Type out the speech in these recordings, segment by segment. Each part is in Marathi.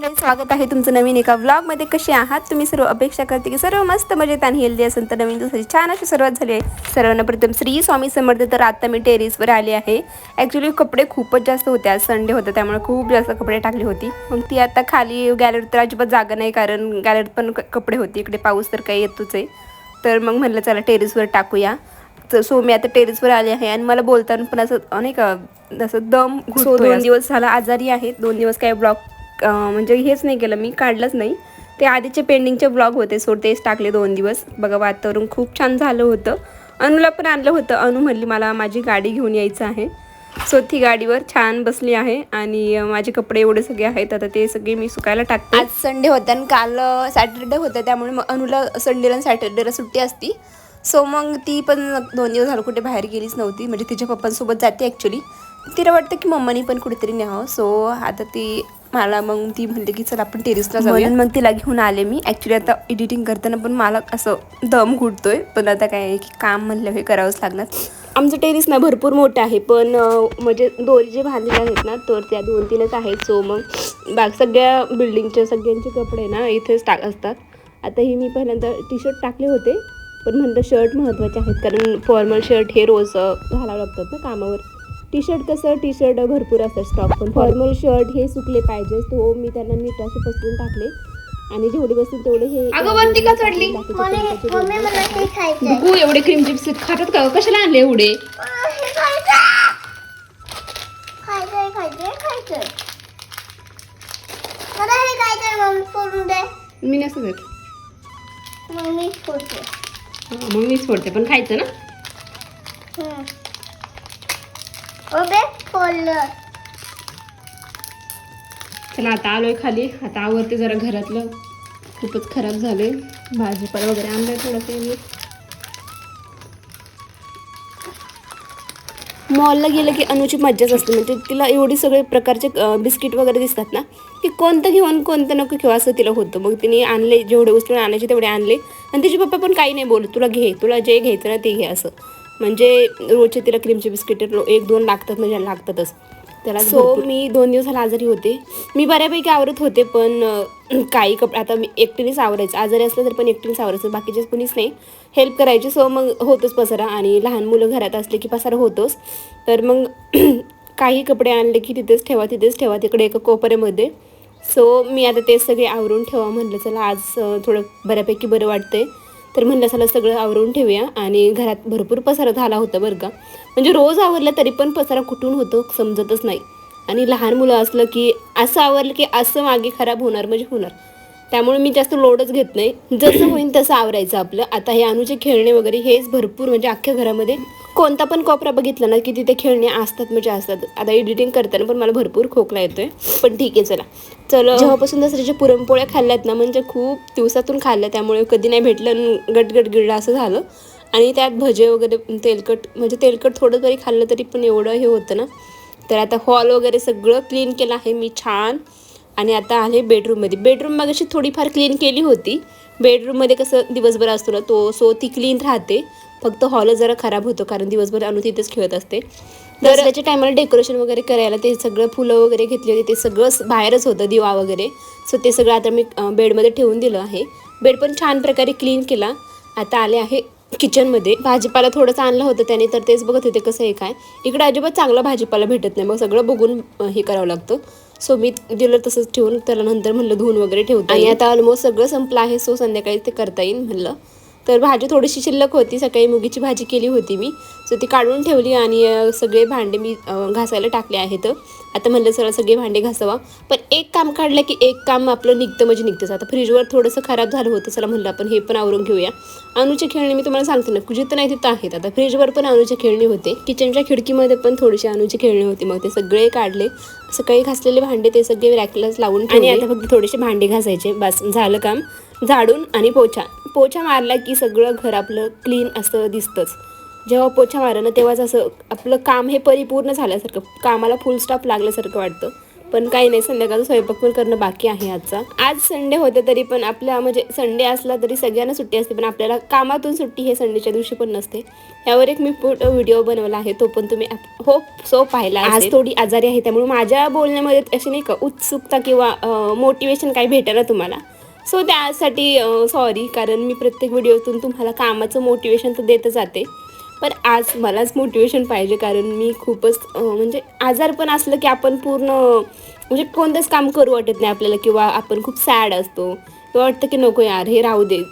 मंडळी स्वागत आहे तुमचं नवीन एका व्लॉगमध्ये कसे आहात? तुम्ही सर्व अपेक्षा करते की सर्व मस्त मजेत आणि हेल्दी असेल तर नवीन दिवसाची छान अशी सुरुवात झाली आहे. सर्वांना प्रथम श्री स्वामी समर्थ तर आता मी टेरेसवर आले आहे. ॲक्च्युली कपडे खूपच जास्त होते. आज संडे होता त्यामुळे खूप जास्त कपडे टाकली होती. मग ती आता खाली गॅलरीत तर अजिबात जागा नाही कारण गॅलरीत पण कपडे होते. इकडे पाऊस तर काही येतोच आहे. तर मग म्हणलं चला टेरेसवर टाकूया. तर सो मी आता टेरेसवर आले आहे आणि मला बोलताना पण असं नाही का असं दम दोन दिवस झाला आजारी आहे. दोन दिवस काय ब्लॉग म्हणजे हेच नाही केलं मी काढलंच नाही. ते आधीचे पेंडिंगचे ब्लॉग होते सो तेच टाकले दोन दिवस. बघा वातावरण खूप छान झालं होतं. अनुला पण आणलं होतं. अनु म्हणली मला माझी गाडी घेऊन यायचं आहे. सो ती गाडीवर छान बसली आहे आणि माझे कपडे एवढे सगळे आहेत आता ते सगळे मी सुकायला टाकते. आज संडे होता आणि काल सॅटर्डे होतं त्यामुळे मग अनुला संडेला आणि सॅटर्डेला सुट्टी असती. सो मग ती पण दोन दिवस झालं कुठे बाहेर गेलीच नव्हती. म्हणजे तिच्या पप्पांसोबत जाते ॲक्च्युली तिला वाटतं की मम्मानी पण कुठेतरी न्यावं. सो आता ती मला मग ती म्हणते की चल आपण टेरेसला जाऊया. मग तिला घेऊन आले मी. ॲक्च्युली आता एडिटिंग करताना पण मला असं दम घुटतोय. पण आता काय आहे की काम म्हणलं हे करावंच लागणार. आमचं टेरेस ना भरपूर मोठं आहे. पण म्हणजे दोरी जे बांधलेले आहेत ना तर त्या दोन तीनच आहेत सो मग बाग सगळ्या बिल्डिंगचे सगळ्यांचे कपडे ना इथेच टाक असतात. आता ही मी पहिल्यांदा टी शर्ट टाकले होते. पण म्हणलं शर्ट महत्त्वाचे आहेत. कारण फॉर्मल शर्ट हे रोज घालावं लागतात ना कामावर. टी शर्ट कसं? टी शर्ट भरपूर असतात स्टॉक पण. फॉर्मल शर्ट हे सुकले पाहिजे. तो मी त्यांना नीट असे पसरून टाकले. आणि जेवढे बसतील तेवढे हे बघू एवढे क्रीम चिप्स खातात का? कशाला आणले एवढे? मी नसं देत. मम्मी फोडते. हा, मग मीच फोडते पण खायचं ना? फोडलं चला आता आलोय खाली. आता आवरते जरा घरातलं. खूपच खराब झाले भाजीपाला वगैरे आणलाय थोडंसं मी. मॉलला गेलं की अनुची मज्जाच असते. म्हणजे तिला एवढी सगळे प्रकारचे बिस्किट वगैरे दिसतात ना की कोणतं घेऊन कोणतं नको किंवा असं तिला होतं. मग तिने आणले जेवढे उचलून आणायचे तेवढे आणले. आणि तिचे पप्पा पण काही नाही बोलत तुला घे तुला जे घ्यायचं ना ते घे असं. म्हणजे रोजचे तिला क्रीमचे बिस्किट एक दोन लागतात म्हणजे लागतातच. त्याला सो मी दोन दिवस झाला आजारी होते. मी बऱ्यापैकी आवरत होते पण काही कप आता मी एकटीनेच आवरायचं. आजारी असलं तर पण एकटीनेच आवरायचं. बाकीचेच कोणीच नाही. हेल्प करायची. सो मग होतोच पसारा. आणि लहान मुलं घरात असले की पसारा होतोच. तर मग काही कपडे आणले की तिथेच ठेवा तिथेच ठेवा. तिकडे एका कोपऱ्यामध्ये. सो मी आता ते सगळे आवरून ठेवा म्हणलं. चला आज थोडं बऱ्यापैकी बरं वाटतंय. तर म्हणलं चला सगळं आवरून ठेवूया. आणि घरात भरपूर पसारा झाला होता बरं का. म्हणजे रोज आवरला तरी पण पसारा कुठून होतो समजतच नाही. आणि लहान मुलं असलं की असं आवरलं की असं मागे खराब होणार म्हणजे होणार. त्यामुळे मी जास्त लोडच घेत नाही. जसं होईल तसं आवरायचं आपलं. आता हे अनुचे खेळणे वगैरे हेच भरपूर म्हणजे अख्ख्या घरामध्ये कोणता पण कोपरा बघितला ना की तिथे खेळणे असतात म्हणजे असतात. आता एडिटिंग करताना पण मला भरपूर खोकला येतोय. पण ठीक आहे चला. चलो. जेव्हापासून दसऱ्याच्या पुरणपोळ्या खाल्ल्यात ना म्हणजे खूप दिवसातून खाल्ल्या त्यामुळे कधी नाही भेटलं आणि गटगट गिळलं असं झालं. आणि त्यात भजे वगैरे तेलकट म्हणजे तेलकट थोडं तरी खाल्लं तरी पण एवढं हे होतं ना. तर आता हॉल वगैरे सगळं क्लीन केलं आहे मी छान. आणि आता आले बेडरूममध्ये बेडरूम मग अशी थोडीफार क्लीन केली होती. बेडरूममध्ये कसं दिवसभर असतो ना तो सो ती क्लीन राहते. फक्त हॉल जरा खराब होतो कारण दिवसभर अनु तिथेच खेळत असते. तर त्याच्या टायमाला डेकोरेशन वगैरे करायला ते सगळं फुलं वगैरे घेतली होती ते सगळं बाहेरच होतं दिवा वगैरे. सो ते सगळं आता मी बेडमध्ये ठेवून दिलं आहे. बेड पण छान प्रकारे क्लीन केला. आता आले आहे किचनमध्ये भाजीपाला थोडंसं आणलं होतं त्याने तर तेच बघत होते कसं आहे काय. इकडे अजिबात चांगला भाजीपाला भेटत नाही मग सगळं बघून हे करावं लागतं. सो मी दिलं तसंच ठेवून त्याला नंतर म्हणलं धुवून वगैरे ठेवतो आणि आता ऑलमोस्ट सगळं संपलं आहे सो संध्याकाळी ते करता येईल म्हणलं. तर भाजी थोडीशी शिल्लक होती. सकाळी मुगीची भाजी केली होती मी. सो ती काढून ठेवली आणि सगळे भांडे मी घासायला टाकले आहेत. आता म्हणलं सर सगळे भांडे घासावा. पण एक काम काढलं की एक काम आपलं निघतं म्हणजे निघतंच. आता फ्रीजवर थोडंसं खराब झालं होतं. चला म्हणलं आपण हे पण आवरून घेऊया. अनुचे खेळणी मी तुम्हाला सांगते ना. जिथं नाही तिथं आहेत. आता फ्रीजवर पण अनुचे खेळणी होते. किचनच्या खिडकीमध्ये पण थोडीशी अनुची खेळणी होती. मग ते सगळे काढले. सकाळी घासलेले भांडे ते सगळे रॅकलाच लावून आणि आता फक्त थोडेसे भांडे घासायचे. बस झालं काम. झाडून आणि पोछा. पोछा मारला की सगळं घर आपलं क्लीन असं दिसतंच. जेव्हा पोछा मारलं ना तेव्हाच असं आपलं काम हे परिपूर्ण झाल्यासारखं कामाला फुल स्टॉप लागल्यासारखं वाटतं. पण काही नाही संध्याकाळचा स्वयंपाक पण करणं बाकी आहे आजचा. आज संडे होते तरी पण आपल्या म्हणजे संडे असला तरी सगळ्यांना सुट्टी असते पण आपल्याला कामातून सुट्टी हे संडेच्या दिवशी पण नसते. यावर एक मी व्हिडिओ बनवला आहे तो पण तुम्ही होप सो पाहिला आज थोडी आजारी आहे त्यामुळे माझ्या बोलण्यामध्ये अशी नाही का उत्सुकता किंवा मोटिवेशन काही भेटेल तुम्हाला. सो त्यासाठी सॉरी कारण मी प्रत्येक व्हिडिओतून तुम्हाला कामाचं मोटिवेशन तर देत जाते. पण आज मलाच मोटिवेशन पाहिजे कारण मी खूपच म्हणजे आजार पण असलं की आपण पूर्ण म्हणजे कोणतंच काम करू वाटत नाही आपल्याला किंवा आपण खूप सॅड असतो. किंवा वाटतं की नको यार हे राहू दे.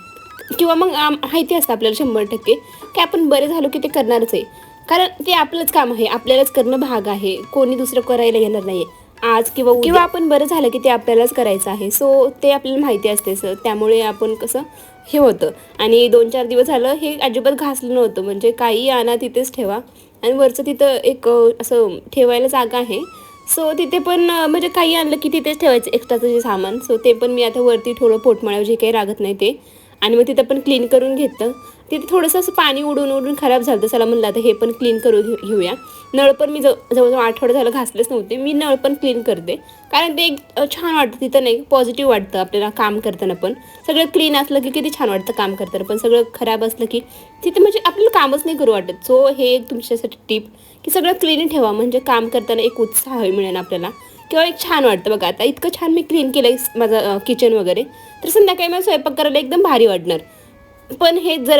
किंवा मग माहिती असतं आपल्याला शंभर टक्के की आपण बरे झालो की ते करणारच आहे. कारण ते आपलंच काम आहे आपल्यालाच करणं भाग आहे. कोणी दुसरं करायला येणार नाही आज किंवा किंवा आपण बरं झालं की ते आपल्यालाच करायचं आहे. सो ते आपल्याला माहिती असते सर. त्यामुळे आपण कसं हे होतं. आणि दोन चार दिवस झालं हे अजिबात घासलं नव्हतं. म्हणजे काही आणा तिथेच ठेवा. आणि वरचं तिथं एक असं ठेवायला जागा आहे. सो तिथे पण म्हणजे काही आणलं की तिथेच ठेवायचं एक्स्ट्राचं जे सामान. सो ते पण मी आता वरती थोडं पोटमाळ्यावर जे काही लागत नाही ते. आणि मग तिथं पण क्लीन करून घेतलं. तिथे थोडंसं असं पाणी उडून उडून खराब झालं चला म्हणलं आता हे पण क्लीन करून घेऊ घेऊया. नळ पण मी जव जवळजवळ आठवडा झालं घासलेच नव्हते. मी नळ पण क्लीन करते. कारण ते एक छान वाटतं तिथं नाही पॉझिटिव्ह वाटतं आपल्याला काम करताना पण. सगळं क्लीन असलं की किती छान वाटतं काम करताना पण सगळं खराब असलं की तिथे म्हणजे आपल्याला कामच नाही करू वाटत. सो हे एक तुमच्यासाठी टिप की सगळं क्लीन ठेवा. म्हणजे काम करताना एक उत्साह मिळेल आपल्याला. किंवा एक छान वाटतं. बघा आता इतकं छान मी क्लीन केलं आहे माझं किचन वगैरे. तर संध्याकाळी मला स्वयंपाक करायला एकदम भारी वाटणार. पण हे जर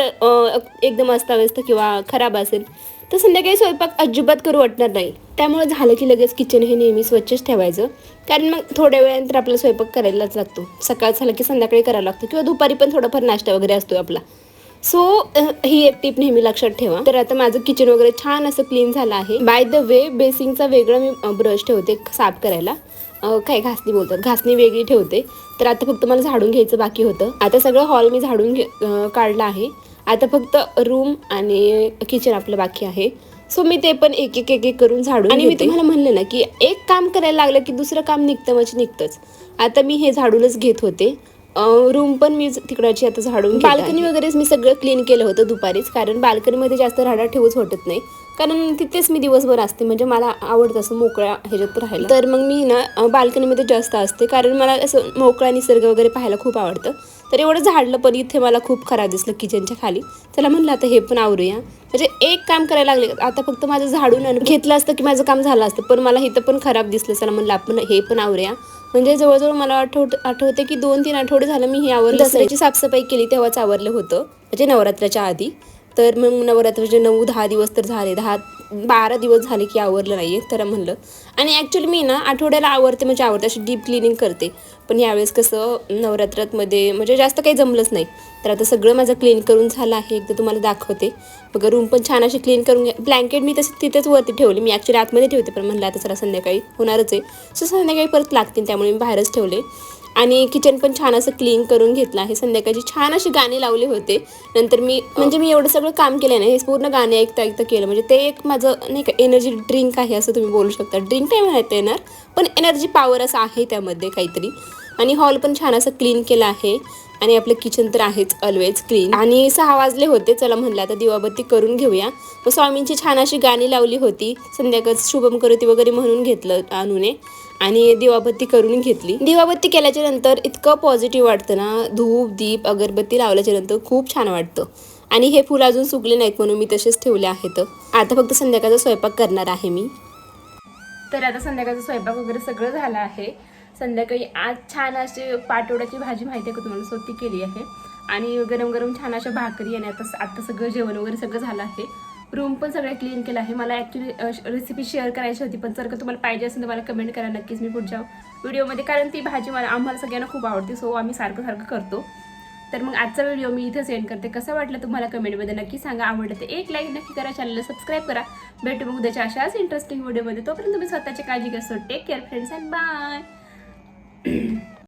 एकदम अस्ताव्यस्त किंवा खराब असेल तर संध्याकाळी स्वयंपाक अजिबात करू वाटणार नाही. त्यामुळे झालं की लगेच किचन हे नेहमी स्वच्छच ठेवायचं. कारण मग थोड्या वेळानंतर आपला स्वयंपाक करायलाच लागतो. सकाळ झालं की संध्याकाळी करायला लागतो किंवा दुपारी पण थोडाफार नाश्ता वगैरे असतो आपला. सो ही एक टीप नेहमी लक्षात ठेवा. तर आता माझं किचन वगैरे छान असं क्लीन झालं आहे. बाय द वे बेसिंगचा वेगळा मी ब्रश ठेवते साफ करायला. काय घासणी बोलतात. घासणी वेगळी ठेवते. तर आता फक्त मला झाडून घ्यायचं बाकी होतं. आता सगळं हॉल मी झाडून घे काढलं आहे. आता फक्त रूम आणि किचन आपलं बाकी आहे. सो मी ते पण एक एक एक एक करून झाडून आणि मी तुम्हाला म्हणलं ना की एक काम करायला लागलं की दुसरं काम निघतं म्हणजे निघतंच. आता मी हे झाडूनच घेत होते. रूम पण मी तिकडची आता झाडून बाल्कनी वगैरेच मी सगळं क्लीन केलं होतं दुपारीच. कारण बाल्कनीमध्ये जास्त राडा ठेवूच वाटत नाही. कारण तिथेच मी दिवसभर असते. म्हणजे मला आवडतं असं मोकळ्या ह्याच्यात राहायला. तर मग मी ना बाल्कनीमध्ये जास्त असते. कारण मला असं मोकळा निसर्ग वगैरे पाहायला खूप आवडतं. तर एवढं झाडलं पण इथे मला खूप खराब दिसलं किचनच्या खाली. चला म्हणलं आता हे पण आवरूया. म्हणजे एक काम करायला लागले. आता फक्त माझं झाडून घेतलं असतं की माझं काम झालं असतं. पण मला इथं पण खराब दिसलं. चला म्हणलं आपण हे पण आवरूया. म्हणजे जवळजवळ मला आठवत आठवते की दोन तीन आठवडे झालं मी हे आवरलं. दसऱ्याची साफसफाई केली तेव्हाच आवरलं होतं. म्हणजे नवरात्राच्या आधी. तर मग नवरात्राचे म्हणजे नऊ दहा दिवस तर झाले. दहा बारा दिवस झाले की आवरलं नाही आहे तर म्हणलं. आणि ॲक्च्युली मी ना आठवड्याला आवरते म्हणजे आवडते अशी डीप क्लिनिंग करते. पण यावेळेस कसं नवरात्रातमध्ये म्हणजे जास्त काही जमलंच नाही. तर आता सगळं माझं क्लीन करून झालं आहे एकदा तुम्हाला दाखवते. बघा रूम पण छान अशी क्लीन करून घ्या. ब्लँकेट मी तसं तिथेच वरती ठेवली. मी ॲक्च्युली आतमध्ये ठेवते पण म्हणलं आता चला संध्याकाळी होणारच आहे. सो संध्याकाळी परत लागतील त्यामुळे मी बाहेरच ठेवले. आणि किचन पण छान असं क्लीन करून घेतलं आहे. संध्याकाळची छान अशी गाणी लावले होते. नंतर मी म्हणजे मी एवढं सगळं काम केलं नाही. हे पूर्ण गाणे ऐकता ऐकता केलं. म्हणजे ते एक माझं नाही का एनर्जी ड्रिंक आहे असं तुम्ही बोलू शकता. ड्रिंक नाही म्हणता येणार. पण एनर्जी पॉवर असं आहे त्यामध्ये काहीतरी. आणि हॉल पण छान असं क्लीन केलं आहे. आणि आपलं किचन तर आहेच ऑलवेज क्लीन आणि सहा वाजले होते चला म्हणलं आता दिवाबत्ती करून घेऊया. मग स्वामींची छान अशी गाणी लावली होती. संध्याकाळ शुभम करोती वगैरे म्हणून घेतलं अनुने. आणि दिवाबत्ती करून घेतली. दिवाबत्ती केल्याच्यानंतर इतकं पॉझिटिव्ह वाटतं ना. धूप दीप अगरबत्ती लावल्याच्या नंतर खूप छान वाटतं. आणि हे फुलं अजून सुकले नाहीत म्हणून मी तसेच ठेवले आहेत. आता फक्त संध्याकाळचा स्वयंपाक करणार आहे मी. तर आता संध्याकाळचा स्वयंपाक वगैरे सगळं झालं आहे. संध्याकाळी आज छान अशी पाटोड्याची भाजी माहिती आहे का तुम्हाला? स्वतः केली आहे. आणि गरम गरम छान अशा भाकरी आणि आता आता सगळं जेवण वगैरे सगळं झालं आहे. रूम पण सगळं क्लीन केलं आहे. मला ॲक्च्युली रेसिपी शेअर करायची होती पण जर का तुम्हाला पाहिजे असेल तर मला कमेंट करा. नक्कीच मी पुढच्या व्हिडिओमध्ये कारण ती भाजी मला आम्हाला सगळ्यांना खूप आवडते सो आम्ही सारखं सारखं करतो. तर मग आजचा व्हिडिओ मी इथं सेंड करते. कसं वाटलं तुम्हाला कमेंटमध्ये नक्की सांगा. आवडलं तर एक लाईक नक्की करा. चॅनलला सबस्क्राईब करा. भेटू मग उद्याच्या अशाच इंटरेस्टिंग व्हिडिओमध्ये तोपर्यंत तुम्ही स्वतःची काळजी घ्या. So take care friends and bye 嗯。